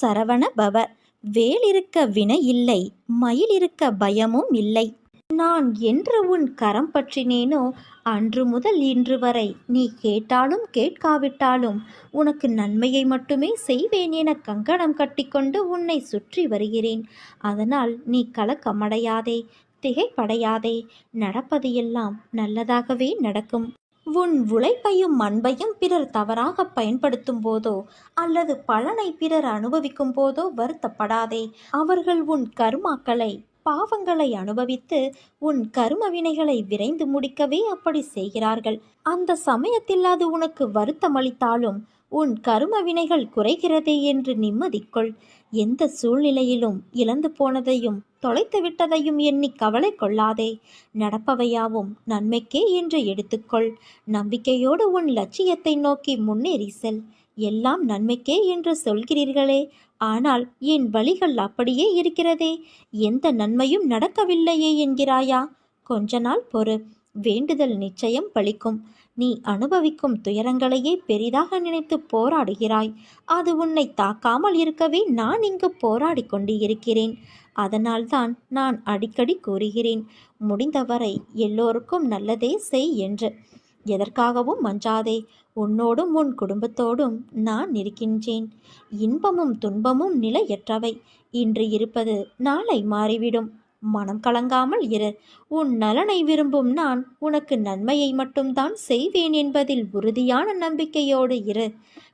சரவண பவ. வேல் இருக்க வினை இல்லை மயில் இருக்க பயமும் இல்லை. நான் என்று உன் கரம் பற்றினேனோ அன்று முதல் இன்று வரை நீ கேட்டாலும் கேட்காவிட்டாலும் உனக்கு நன்மையை மட்டுமே செய்வேன் என கங்கணம் கட்டிக்கொண்டு உன்னை சுற்றி வருகிறேன். அதனால் நீ கலக்கமடையாதே திகைப்படையாதே நடப்பது எல்லாம் நல்லதாகவே நடக்கும். உன் உழைப்பையும் அன்பையும் பிறர் தவறாக பயன்படுத்தும் போதோ அல்லது பலனை பிறர் அனுபவிக்கும் போதோ வருத்தப்படாதே. அவர்கள் உன் கர்மாக்களை பாவங்களை அனுபவித்து உன் கரும வினைகளை விரைந்து முடிக்கவே அப்படி செய்கிறார்கள். அந்த சமயத்தில் அது உனக்கு வருத்தமளித்தாலும் உன் கரும வினைகள் குறைகிறதே என்று நிம்மதிக்கொள். எந்த சூழ்நிலையிலும் இழந்து போனதையும் தொலைத்து விட்டதையும் எண்ணி கவலை கொள்ளாதே. நடப்பவையாவும் நன்மைக்கே என்று எடுத்துக்கொள். நம்பிக்கையோடு உன் லட்சியத்தை நோக்கி முன்னேறி செல். எல்லாம் நன்மைக்கே என்று சொல்கிறீர்களே. ஆனால் என் வழிகள் அப்படியே இருக்கிறதே. எந்த நன்மையும் நடக்கவில்லையே என்கிறாயா? கொஞ்ச நாள் பொறு. வேண்டுதல் நிச்சயம் பலிக்கும் நீ அனுபவிக்கும் துயரங்களையே பெரிதாக நினைத்து போராடுகிறாய். அது உன்னை தாக்காமல் இருக்கவே நான் இங்கு போராடி கொண்டு இருக்கிறேன் அதனால்தான் நான் அடிக்கடி கூறுகிறேன் முடிந்தவரை எல்லோருக்கும் நல்லதே செய் என்று. எதற்காகவும் மஞ்சாதே உன்னோடும் உன் குடும்பத்தோடும் நான் இருக்கின்றேன். இன்பமும் துன்பமும் நிலையற்றவை. இன்று இருப்பது நாளை மாறிவிடும். மனம் கலங்காமல் இரு. உன் நலனை விரும்பும் நான் உனக்கு நன்மையை மட்டும்தான் செய்வேன் என்பதில் உறுதியான நம்பிக்கையோடு இரு.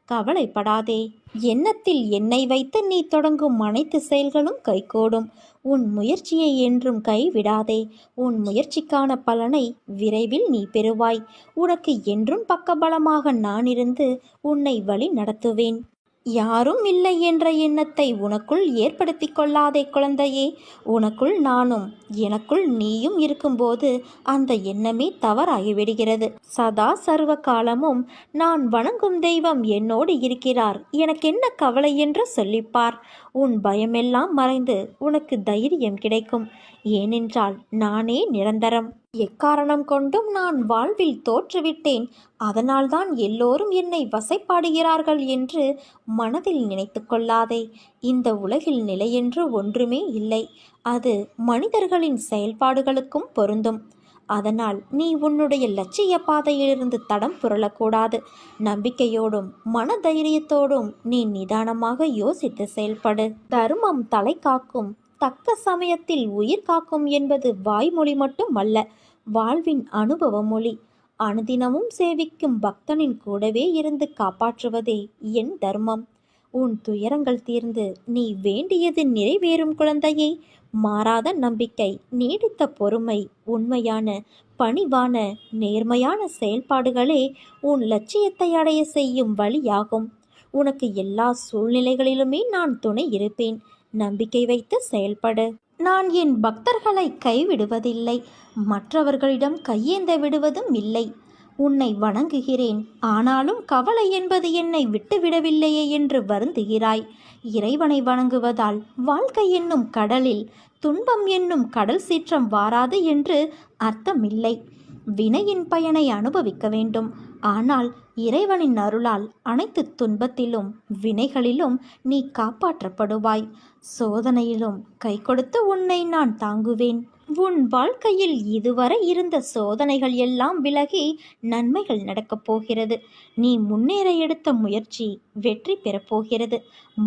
கவலைப்படாதே. எண்ணத்தில் என்னை வைத்து நீ தொடங்கும் அனைத்து செயல்களும் கைகூடும். உன் முயற்சியை என்றும் கைவிடாதே. உன் முயற்சிக்கான பலனை விரைவில் நீ பெறுவாய். உனக்கு என்றும் பக்கபலமாக நான் இருந்து உன்னை வழி நடத்துவேன் யாரும் இல்லை என்ற எண்ணத்தை உனக்குள் ஏற்படுத்தி கொள்ளாதே குழந்தையே. உனக்குள் நானும் எனக்குள் நீயும் இருக்கும்போது அந்த எண்ணமே தவறாகிவிடுகிறது. சதா சர்வ காலமும் நான் வணங்கும் தெய்வம் என்னோடு இருக்கிறார். எனக்கு என்ன கவலை என்று சொல்லிப்பார். உன் பயமெல்லாம் மறைந்து உனக்கு தைரியம் கிடைக்கும். ஏனென்றால் நானே நிரந்தரம். எக்காரணம் கொண்டும் நான் வாழ்வில் தோற்றுவிட்டேன். அதனால்தான் எல்லோரும் என்னை வசைப்பாடுகிறார்கள் என்று மனதில் நினைத்து கொள்ளாதே. இந்த உலகில் நிலையென்று ஒன்றுமே இல்லை. அது மனிதர்களின் செயல்பாடுகளுக்கும் பொருந்தும். அதனால் நீ உன்னுடைய லட்சிய பாதையிலிருந்து தடம் புரளக்கூடாது. நம்பிக்கையோடும் மன தைரியத்தோடும் நீ நிதானமாக யோசித்து செயல்படு. தர்மம் தலை காக்கும் தக்க சமயத்தில் உயிர் காக்கும் என்பது வாய்மொழி மட்டும் அல்ல வாழ்வின் அனுபவ மொழி அனுதினமும் சேவிக்கும் பக்தனின் கூடவே இருந்து காப்பாற்றுவதே என் தர்மம். உன் துயரங்கள் தீர்ந்து நீ வேண்டியது நிறைவேறும் குழந்தையே. மாறாத நம்பிக்கை நீடித்த பொறுமை உண்மையான பணிவான நேர்மையான செயல்பாடுகளே உன் லட்சியத்தை அடைய செய்யும் வழியாகும். உனக்கு எல்லா சூழ்நிலைகளிலுமே நான் துணை இருப்பேன். நம்பிக்கை வைத்து செயல்படு. நான் என் பக்தர்களை கைவிடுவதில்லை. மற்றவர்களிடம் கையேந்த விடுவதும் இல்லை. உன்னை வணங்குகிறேன். ஆனாலும் கவலை என்பது என்னை விட்டுவிடவில்லையே என்று வருந்துகிறாய். இறைவனை வணங்குவதால் வாழ்க்கை என்னும் கடலில் துன்பம் என்னும் கடல் சீற்றம் வாராது என்று அர்த்தமில்லை. வினையின் பயனை அனுபவிக்க வேண்டும். ஆனால் இறைவனின் அருளால் அனைத்து துன்பத்திலும் வினைகளிலும் நீ காப்பாற்றப்படுவாய். சோதனையிலும் கை கொடுத்து உன்னை நான் தாங்குவேன். உன் வாழ்க்கையில் இதுவரை இருந்த சோதனைகள் எல்லாம் விலகி நன்மைகள் நடக்கப் போகிறது. நீ முன்னேற எடுத்த முயற்சி வெற்றி பெறப்போகிறது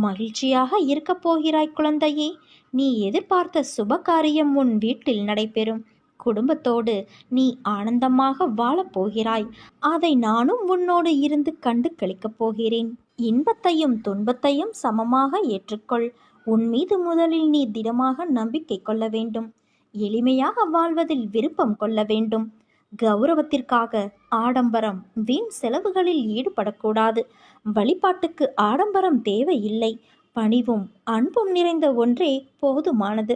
மகிழ்ச்சியாக இருக்கப் போகிறாய் குழந்தையே. நீ எதிர்பார்த்த சுபகாரியம் உன் வீட்டில் நடைபெறும். குடும்பத்தோடு நீ ஆனந்தமாக வாழப் போகிறாய். அதை நானும் உன்னோடு இருந்து கண்டு கழிக்கப் போகிறேன். இன்பத்தையும் துன்பத்தையும் சமமாக ஏற்றுக்கொள். உன் மீது முதலில் நீ திடமாக நம்பிக்கை கொள்ள வேண்டும். எளிமையாக வாழ்வதில் விருப்பம் கொள்ள வேண்டும். கௌரவத்திற்காக ஆடம்பரம் வீண் செலவுகளில் ஈடுபடக்கூடாது. வழிபாட்டுக்கு ஆடம்பரம் தேவையில்லை. பணிவும் அன்பும் நிறைந்த ஒன்றே போதுமானது.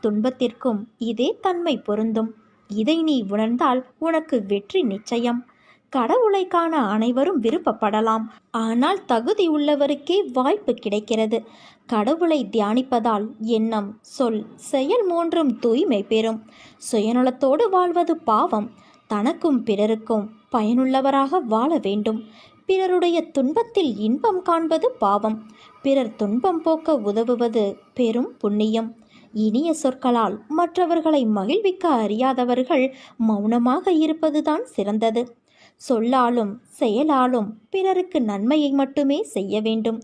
துன்பத்திற்கும் இதே தன்மை பொருந்தும். இதை நீ உணர்ந்தால் உனக்கு வெற்றி நிச்சயம். கடவுளை காண அனைவரும் விருப்பப்படலாம். ஆனால் தகுதி உள்ளவருக்கே வாய்ப்பு கிடைக்கிறது. கடவுளை தியானிப்பதால் எண்ணம் சொல் செயல் மூன்றும் தூய்மை பெறும். சுயநலத்தோடு வாழ்வது பாவம். தனக்கும் பிறருக்கும் பயனுள்ளவராக வாழ வேண்டும். பிறருடைய துன்பத்தில் இன்பம் காண்பது பாவம். பிறர் துன்பம் போக்க உதவுவது பெரும் புண்ணியம். இனிய சொற்களால் மற்றவர்களை மகிழ்விக்க அறியாதவர்கள் மௌனமாக இருப்பதுதான் சிறந்தது. சொல்லாலும் செயலாலும் பிறருக்கு நன்மையை மட்டுமே செய்ய வேண்டும்.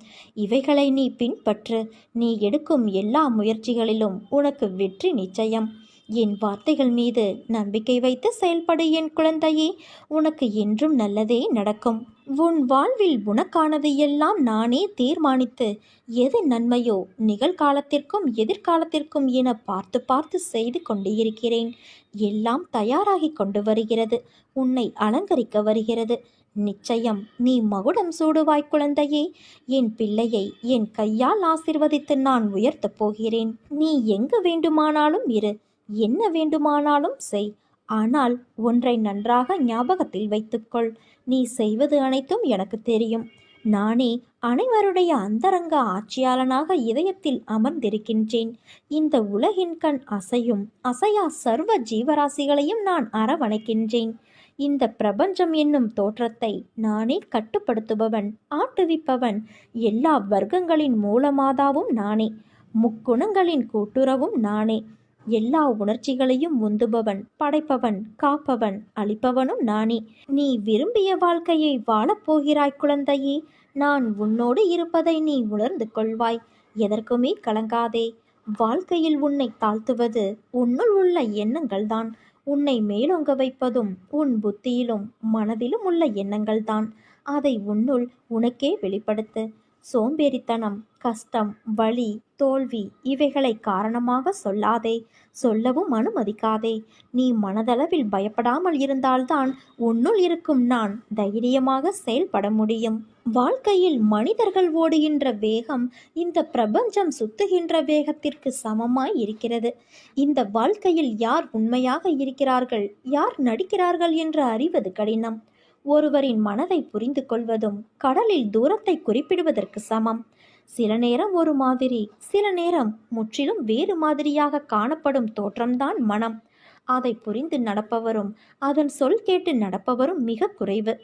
இவைகளை நீ பின்பற்று. நீ எடுக்கும் எல்லா முயற்சிகளிலும் உனக்கு வெற்றி நிச்சயம். என் வார்த்தைகள் மீது நம்பிக்கை வைத்து செயல்படு என் குழந்தையே. உனக்கு என்றும் நல்லதே நடக்கும். உன் வாழ்வில் உனக்கானது எல்லாம் நானே தீர்மானித்து எது நன்மையோ நிகழ்காலத்திற்கும் எதிர்காலத்திற்கும் என பார்த்து பார்த்து செய்து கொண்டு இருக்கிறேன் எல்லாம் தயாராகி கொண்டு வருகிறது. உன்னை அலங்கரிக்க வருகிறது. நிச்சயம் நீ மகுடம் சூடுவாய் குழந்தையே. என் பிள்ளையை என் கையால் ஆசிர்வதித்து நான் உயர்த்தப் போகிறேன். நீ எங்கு வேண்டுமானாலும் இரு. என்ன வேண்டுமானாலும் செய். ஆனால் ஒன்றை நன்றாக ஞாபகத்தில் வைத்துக்கொள். நீ செய்வது அனைத்தும் எனக்கு தெரியும். நானே அனைவருடைய அந்தரங்க ஆட்சியாளனாக இதயத்தில் அமர்ந்திருக்கின்றேன். இந்த உலகின் கண் அசையும் அசையா சர்வ ஜீவராசிகளையும் நான் அரவணைக்கின்றேன். இந்த பிரபஞ்சம் என்னும் தோற்றத்தை நானே கட்டுப்படுத்துபவன் ஆட்டுவிப்பவன் எல்லா வர்க்கங்களின் மூலமாதாவும் நானே. முக்குணங்களின் கூட்டுறவும் நானே. எல்லா உணர்ச்சிகளையும் உந்துபவன் படைப்பவன் காப்பவன் அளிப்பவனும் நானே. நீ விரும்பிய வாழ்க்கையை வாழப்போகிறாய் குழந்தையே நான் உன்னோடு இருப்பதை நீ உணர்ந்து கொள்வாய். எதற்குமே கலங்காதே. வாழ்க்கையில் உன்னை தாழ்த்துவது உன்னுள் உள்ள எண்ணங்கள்தான். உன்னை மேலோங்க வைப்பதும் உன் புத்தியிலும் மனதிலும் உள்ள எண்ணங்கள்தான். அதை உன்னுள் உனக்கே வெளிப்படுத்து. சோம்பேறித்தனம் கஷ்டம் வலி தோல்வி இவைகளை காரணமாக சொல்லாதே சொல்லவும் அனுமதிக்காதே. நீ மனதளவில் பயப்படாமல் இருந்தால்தான் உன்னுள் இருக்கும் நான் தைரியமாக செயல்பட முடியும். வாழ்க்கையில் மனிதர்கள் ஓடுகின்ற வேகம் இந்த பிரபஞ்சம் சுத்துகின்ற வேகத்திற்கு சமமாய் இருக்கிறது. இந்த வாழ்க்கையில் யார் உண்மையாக இருக்கிறார்கள் யார் நடிக்கிறார்கள் என்று அறிவது கடினம். ஒருவரின் மனதை புரிந்து கொள்வதும் கடலில் தூரத்தை குறிப்பிடுவதற்கு சமம். சில நேரம் ஒரு மாதிரி சில நேரம் முற்றிலும் வேறு மாதிரியாக காணப்படும் தோற்றம்தான் மனம். அதை புரிந்து நடப்பவரும் அதன் சொல் கேட்டு நடப்பவரும் மிக குறைவு.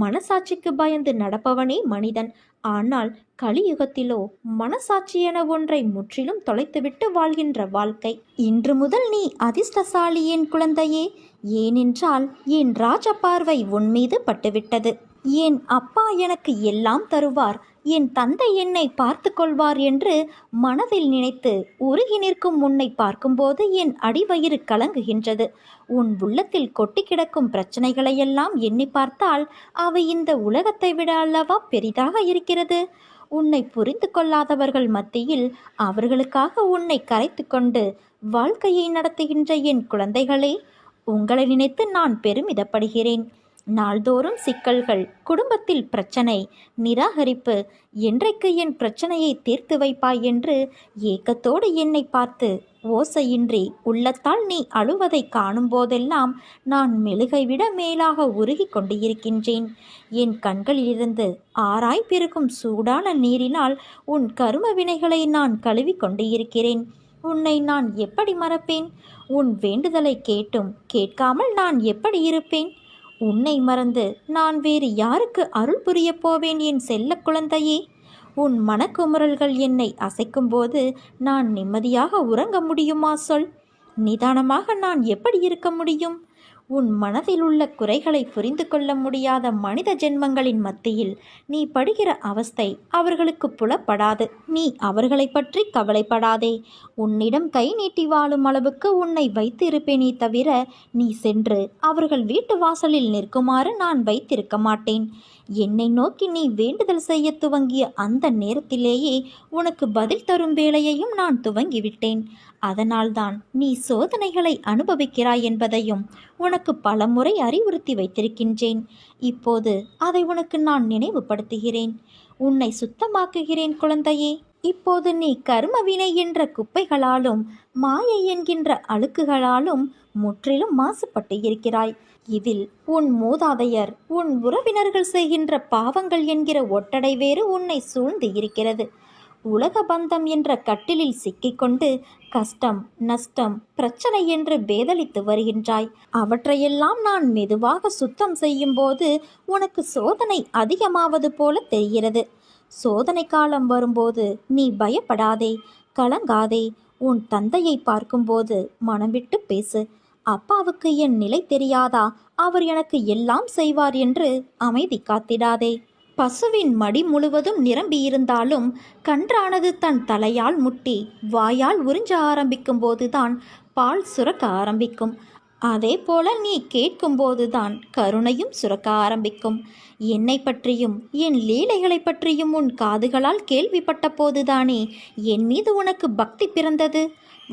மனசாட்சிக்கு பயந்து நடப்பவனே மனிதன். ஆனால் கலியுகத்திலோ மனசாட்சி என ஒன்றை முற்றிலும் தொலைத்துவிட்டு வாழ்கின்ற வாழ்க்கை. இன்று முதல் நீ அதிர்ஷ்டசாலி என் குழந்தையே. ஏனென்றால் என் ராஜ பார்வை உன் மீது பட்டுவிட்டது. என் அப்பா எனக்கு எல்லாம் தருவார். என் தந்தை என்னை பார்த்து கொள்வார் என்று மனதில் நினைத்து உருகி நிற்கும் உன்னை பார்க்கும்போது என் அடிவயிறு கலங்குகின்றது. உன் உள்ளத்தில் கொட்டி கிடக்கும் பிரச்சனைகளையெல்லாம் எண்ணி பார்த்தால் அவை இந்த உலகத்தை விட அல்லவா பெரிதாக இருக்கிறது? உன்னை புரிந்து கொள்ளாதவர்கள் மத்தியில் அவர்களுக்காக உன்னை கரைத்து கொண்டு வாழ்க்கையை நடத்துகின்ற என் குழந்தைகளே உங்களை நினைத்து நான் பெருமிதப்படுகிறேன். நாள்தோறும் சிக்கல்கள் குடும்பத்தில் பிரச்சனை நிராகரிப்பு என்றைக்கு என் பிரச்சனையை தீர்த்து வைப்பாய் என்று ஏக்கத்தோடு என்னை பார்த்து ஓசையின்றி உள்ளத்தால் நீ அழுவதை காணும் போதெல்லாம் நான் மெழுகை விட மேலாக உருகி கொண்டு இருக்கின்றேன் என் கண்களிலிருந்து ஆராய் சூடான நீரினால் உன் கரும வினைகளை நான் கழுவி கொண்டு இருக்கிறேன் உன்னை நான் எப்படி மறப்பேன்? உன் வேண்டுதலை கேட்டும் கேட்காமல் நான் எப்படி இருப்பேன்? உன்னை மறந்து நான் வேறு யாருக்கு அருள் புரியப் போவேன் என் செல்ல குழந்தையே? உன் மனக்குமுறல்கள் என்னை அசைக்கும்போது நான் நிம்மதியாக உறங்க முடியுமா சொல்? நிதானமாக நான் எப்படி இருக்க முடியும்? உன் மனதில் உள்ள குறைகளை புரிந்து கொள்ள முடியாத மனித ஜென்மங்களின் மத்தியில் நீ படுகிற அவஸ்தை அவர்களுக்கு புலப்படாது. நீ அவர்களை பற்றி கவலைப்படாதே. உன்னிடம் கை நீட்டி வாழும் அளவுக்கு உன்னை வைத்திருப்பேனே தவிர நீ சென்று அவர்கள் வீட்டு வாசலில் நிற்குமாறு நான் வைத்திருக்க மாட்டேன். என்னை நோக்கி நீ வேண்டுதல் செய்ய துவங்கிய அந்த நேரத்திலேயே உனக்கு பதில் தரும் வேலையையும் நான் துவங்கிவிட்டேன். அதனால்தான் நீ சோதனைகளை அனுபவிக்கிறாய் என்பதையும் உனக்கு பலமுறை அறிவுறுத்தி வைத்திருக்கின்றேன். இப்போது அதை உனக்கு நான் நினைவுபடுத்துகிறேன். உன்னை சுத்தமாக்குகிறேன் குழந்தையே. இப்போது நீ கர்மவினை என்ற குப்பைகளாலும் மாயை என்கின்ற அழுக்குகளாலும் முற்றிலும் மாசுபட்டு இருக்கிறாய். இதில் உன் மூதாதையர் உன் உறவினர்கள் செய்கின்ற பாவங்கள் என்கிற ஒட்டடை வேறு உன்னை சூழ்ந்து இருக்கிறது. உலக பந்தம் என்ற கட்டிலில் சிக்கிக்கொண்டு கஷ்டம் நஷ்டம் பிரச்சனை என்று பேதலித்து வருகின்றாய். அவற்றையெல்லாம் நான் மெதுவாக சுத்தம் செய்யும்போது உனக்கு சோதனை அதிகமாவது போல தெரிகிறது. சோதனை காலம் வரும்போது நீ பயப்படாதே கலங்காதே. உன் தந்தையை பார்க்கும்போது மனம் விட்டு பேசு. அப்பாவுக்கு என் நிலை தெரியாதா? அவர் எனக்கு எல்லாம் செய்வார் என்று அமைதி காத்திடாதே. பசுவின் மடி முழுவதும் நிரம்பியிருந்தாலும் கன்றானது தன் தலையால் முட்டி வாயால் உறிஞ்ச ஆரம்பிக்கும் போதுதான் பால் சுரக்க ஆரம்பிக்கும். அதே போல நீ கேட்கும்போதுதான் கருணையும் சுரக்க ஆரம்பிக்கும். என்னை பற்றியும் என் லீலைகளை பற்றியும் உன் காதுகளால் கேள்விப்பட்ட போதுதானே? என் மீது உனக்கு பக்தி பிறந்தது?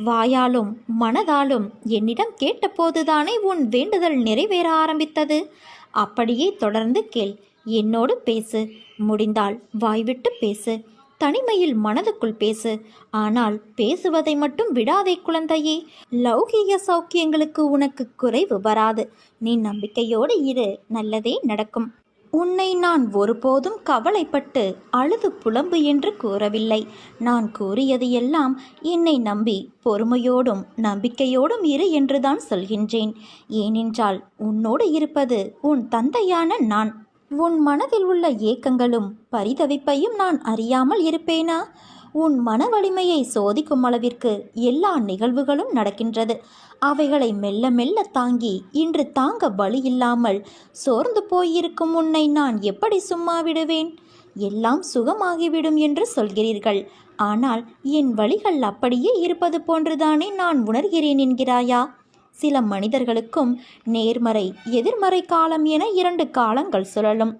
வாயாலும் மனதாலும் என்னிடம் கேட்டபோதுதானே உன் வேண்டுதல் நிறைவேற ஆரம்பித்தது? அப்படியே தொடர்ந்து கேள். என்னோடு பேசு. முடிந்தால் வாய்விட்டு பேசு. தனிமையில் மனதுக்குள் பேசு. ஆனால் பேசுவதை மட்டும் விடாதே குழந்தையே. லௌகிக சௌக்கியங்களுக்கு உனக்கு குறைவு வராது. நீ நம்பிக்கையோடு இரு. நல்லதே நடக்கும். உன்னை நான் ஒருபோதும் கவலைப்பட்டு அழுது புலம்பு என்று கூறவில்லை. நான் கூறியது எல்லாம் என்னை நம்பி பொறுமையோடும் நம்பிக்கையோடும் இரு என்றுதான் சொல்கின்றேன். ஏனென்றால் உன்னோடு இருப்பது உன் தந்தையான நான். உன் மனதில் உள்ள ஏக்கங்களும் பரிதவிப்பையும் நான் அறியாமல் இருப்பேனா? உன் மன வலிமையை சோதிக்கும் அளவிற்கு எல்லா நிகழ்வுகளும் நடக்கின்றது. அவைகளை மெல்ல மெல்ல தாங்கி இன்று தாங்க வழி இல்லாமல் சோர்ந்து போயிருக்கும் உன்னை நான் எப்படி சும்மா விடுவேன்? எல்லாம் சுகமாகிவிடும் என்று சொல்கிறீர்கள். ஆனால் என் வழிகள் அப்படியே இருப்பது போன்றுதானே நான் உணர்கிறேன் என்கிறாயா? சில மனிதர்களுக்கும் நேர்மறை எதிர்மறை காலம் என இரண்டு காலங்கள் சுழலும்.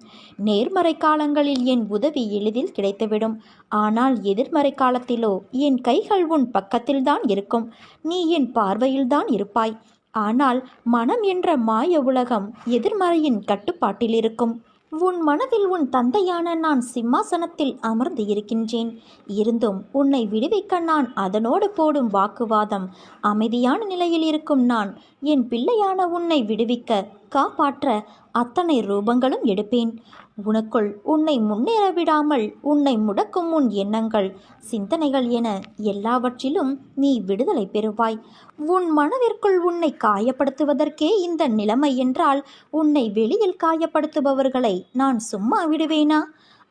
நேர்மறை காலங்களில் என் உதவி எளிதில் கிடைத்துவிடும். ஆனால் எதிர்மறை காலத்திலோ என் கைகள் உன் பக்கத்தில்தான் இருக்கும். நீ என் பார்வையில்தான் இருப்பாய். ஆனால் மனம் என்ற மாய உலகம் எதிர்மறையின் கட்டுப்பாட்டில் இருக்கும். உன் மனதில் உன் தந்தையான நான் சிம்மாசனத்தில் அமர்ந்து இருக்கின்றேன். இருந்தும் உன்னை விடுவிக்க நான் அதனோடு போடும் வாக்குவாதம் அமைதியான நிலையில் இருக்கும் நான். என் பிள்ளையான உன்னை விடுவிக்க காப்பாற்ற அத்தனை ரூபங்களும் எடுப்பேன். உனக்குள் உன்னை முன்னேற விடாமல் உன்னை முடக்கும் உன் எண்ணங்கள் சிந்தனைகள் என எல்லாவற்றிலும் நீ விடுதலை பெறுவாய். உன் மனதிற்குள் உன்னை காயப்படுத்துவதற்கே இந்த நிலைமை என்றால் உன்னை வெளியில் காயப்படுத்துபவர்களை நான் சும்மா விடுவேனா?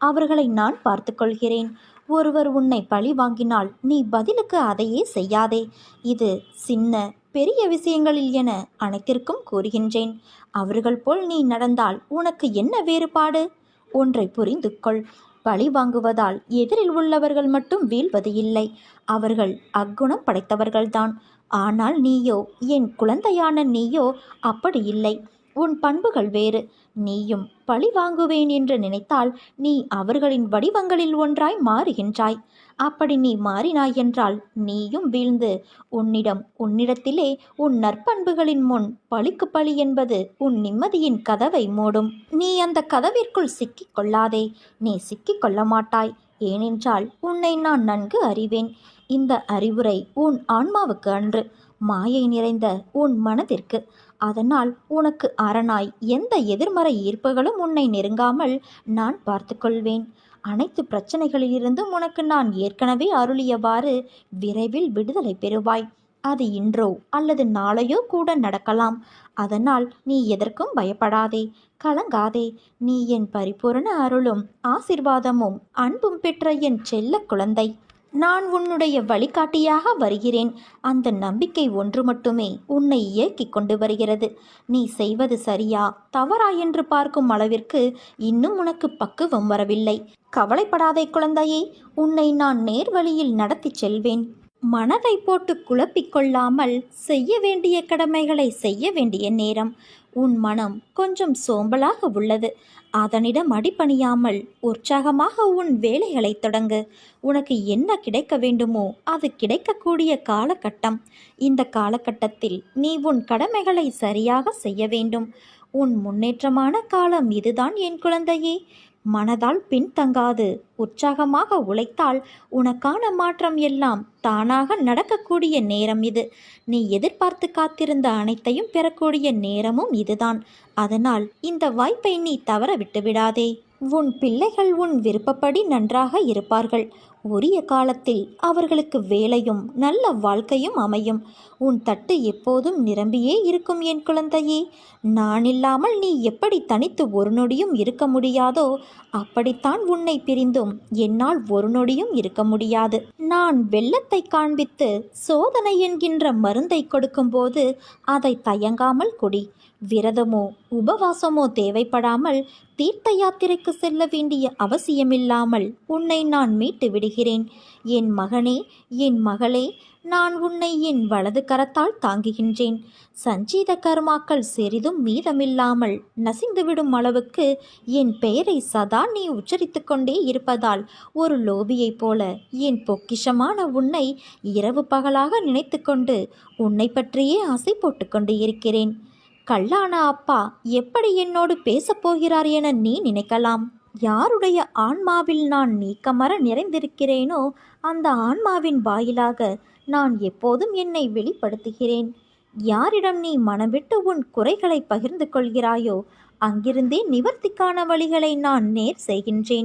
அவர்களை நான் பார்த்துக்கொள்கிறேன் ஒருவர் உன்னை பழி வாங்கினால் நீ பதிலுக்கு அதையே செய்யாதே. இது சின்ன பெரிய விஷயங்களில் என அனைத்திற்கும் கூறுகின்றேன். அவர்கள் போல் நீ நடந்தால் உனக்கு என்ன வேறுபாடு? ஒன்றை புரிந்து கொள். பழி வாங்குவதால் எதிரில் உள்ளவர்கள் மட்டும் வீழ்வது இல்லை. அவர்கள் அக்குணம் படைத்தவர்கள்தான். ஆனால் நீயோ என் குழந்தையான நீயோ அப்படி இல்லை. உன் பண்புகள் வேறு. நீயும் பழி வாங்குவேன் என்று நினைத்தால் நீ அவர்களின் வடிவங்களில் ஒன்றாய் மாறுகின்றாய். அப்படி நீ மாறினாய் என்றால் நீயும் வீழ்ந்து உன்னிடம் உன்னிடத்திலே உன் நற்பண்புகளின் முன் பழிக்கு பழி என்பது உன் நிம்மதியின் கதவை மூடும். நீ அந்த கதவிற்குள் சிக்கிக் கொள்ளாதே. நீ சிக்கிக் கொள்ள மாட்டாய். ஏனென்றால் உன்னை நான் நன்கு அறிவேன். இந்த அறிவுரை உன் ஆன்மாவுக்கு அன்று மாயை நிறைந்த உன் மனதிற்கு. அதனால் உனக்கு அரணாய் எந்த எதிர்மறை ஈர்ப்புகளும் உன்னை நெருங்காமல் நான் பார்த்துக்கொள்வேன். அனைத்து பிரச்சனைகளிலிருந்தும் உனக்கு நான் ஏற்கனவே அருளியவாறு விரைவில் விடுதலை பெறுவாய். அது இன்றோ அல்லது நாளையோ கூட நடக்கலாம். அதனால் நீ எதற்கும் பயப்படாதே. கலங்காதே. நீ என் பரிபூரண அருளும் ஆசிர்வாதமும் அன்பும் பெற்ற என் செல்ல குழந்தை. நான் உன்னுடைய வழிகாட்டியாக வருகிறேன். அந்த நம்பிக்கை ஒன்று மட்டுமே உன்னை இயக்கிக் கொண்டு வருகிறது. நீ செய்வது சரியா தவறா என்று பார்க்கும் அளவிற்கு இன்னும் உனக்கு பக்குவம் வரவில்லை. கவலைப்படாதே குழந்தையே உன்னை நான் நேர்வழியில் நடத்திச் செல்வேன். மனதை போட்டு குழப்பிக்கொள்ளாமல் செய்ய வேண்டிய கடமைகளை செய்ய வேண்டிய நேரம். உன் மனம் கொஞ்சம் சோம்பலாக உள்ளது. அதனிடம் அடிபணியாமல் உற்சாகமாக உன் வேலைகளை தொடங்கு. உனக்கு என்ன கிடைக்க வேண்டுமோ அது கிடைக்கக்கூடிய காலகட்டம். இந்த காலகட்டத்தில் நீ உன் கடமைகளை சரியாக செய்ய வேண்டும். உன் முன்னேற்றமான காலம் இதுதான் என் குழந்தையே. மனதால் பின்தங்காது உற்சாகமாக உழைத்தால் உனக்கான மாற்றம் எல்லாம் தானாக நடக்கக்கூடிய நேரம் இது. நீ எதிர்பார்த்து காத்திருந்த அனைத்தையும் பெறக்கூடிய நேரமும் இதுதான். அதனால் இந்த வாய்ப்பை நீ தவற விட்டுவிடாதே. உன் பிள்ளைகள் உன் விருப்பப்படி நன்றாக இருப்பார்கள். உரிய காலத்தில் அவர்களுக்கு வேலையும் நல்ல வாழ்க்கையும் அமையும். உன் தட்டு எப்போதும் நிரம்பியே இருக்கும் என் குழந்தையே. நான் இல்லாமல் நீ எப்படி தனித்து ஒரு நொடியும் இருக்க முடியாதோ அப்படித்தான் உன்னை பிரிந்தும் என்னால் ஒரு நொடியும் இருக்க முடியாது. நான் வெள்ளத்தை காண்பித்து சோதனை என்கின்ற மருந்தை கொடுக்கும்போது அதை தயங்காமல் குடி. விரதமோ உபவாசமோ தேவைப்படாமல் தீர்த்த யாத்திரைக்கு செல்ல வேண்டிய அவசியமில்லாமல் உன்னை நான் மீட்டு விடுகிறேன். என் மகனே என் மகளே நான் உன்னை என் வலது கரத்தால் தாங்குகின்றேன். சஞ்சீத கர்மாக்கள் சிறிதும் மீதமில்லாமல் நசிந்துவிடும் அளவுக்கு என் பெயரை சதா நீ உச்சரித்து கொண்டே இருப்பதால் ஒரு லோபியைப் போல என் பொக்கிஷமான உன்னை இரவு பகலாக நினைத்து கொண்டு உன்னை பற்றியே ஆசை போட்டுக்கொண்டு இருக்கிறேன். கல்லான அப்பா எப்படி என்னோடு பேசப் போகிறார் என நீ நினைக்கலாம். யாருடைய ஆன்மாவில் நான் நீக்கமர நிறைந்திருக்கிறேனோ அந்த ஆன்மாவின் வாயிலாக நான் எப்போதும் என்னை வெளிப்படுத்துகிறேன். யாரிடம் நீ மனவிட்டு உன் குறைகளை பகிர்ந்து கொள்கிறாயோ அங்கிருந்தே நிவர்த்திக்கான வழிகளை நான் நேர் செய்கின்றேன்.